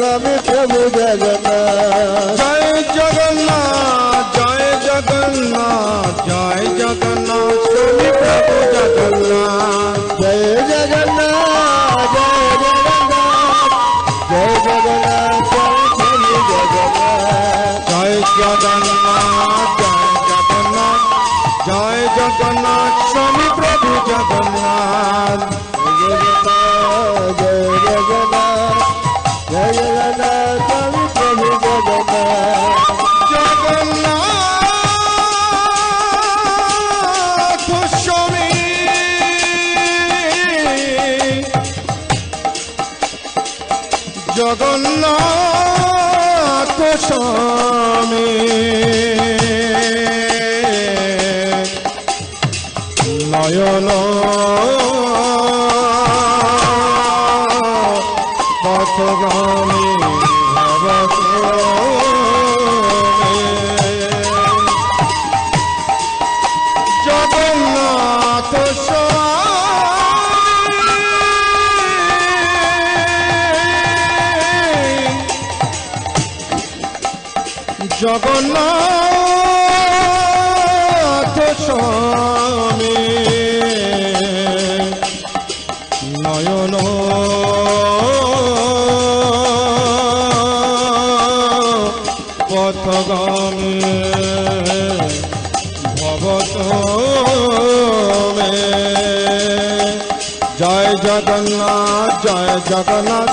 स्वामी प्रभु जगन्नाथ। जय जगन्नाथ जय जगन्नाथ जय जगन्नाथ स्वामी प्रभु जगन्नाथ। जय जगन्नाथ जय जगन्नाथ जय जगन्नाथ जय प्रभु जगन्नाथ। जय जगन्नाथ जय जगन्नाथ जय जगन्नाथ জগন্নাথ স্বামী নয়ন পথগামী জগন্নাথ জগন্নাথ স্বামী। নয়ন পথগামী ভবত জয় জগন্নাথ জয় জগন্নাথ।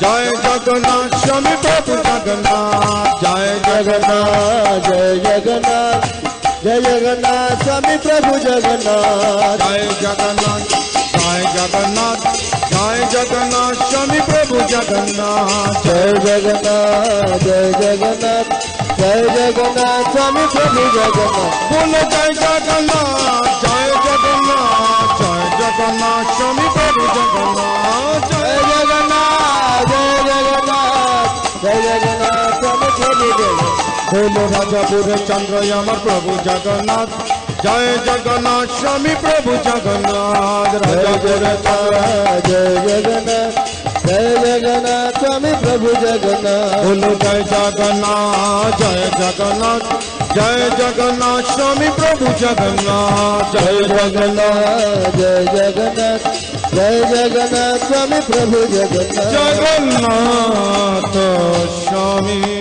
जय जगन्नाथ स्वामी प्रभु जगन्नाथ जय जगन्नाथ जय जगन्नाथ जय जगन्नाथ स्वामी प्रभु जगन्नाथ जय जगन्नाथ जय जगन्नाथ जय जगन्नाथ स्वामी प्रभु जगन्नाथ जय जगन्नाथ जय जगन्नाथ जय जगन्नाथ स्वामी प्रभु जगन्नाथ बोल जय जगन्नाथ जय जगन्नाथ जय जगन्नाथ स्वामी प्रभु जगन्नाथ बोलो राजा पूरे चंद्र अमर प्रभु जगन्नाथ। जय जगन्नाथ स्वामी प्रभु जगन्नाथ। राजा पूरे चंद्र। जय जगन्नाथ जय जगन्नाथ स्वामी प्रभु जगन्नाथ। बोलो जय जगन्नाथ जय जगन्नाथ जय जगन्नाथ स्वामी प्रभु जगन्नाथ। जय जगन्नाथ जय जगन्नाथ जय जगन्नाथ स्वामी प्रभु जगन्नाथ। जगन्नाथ स्वामी।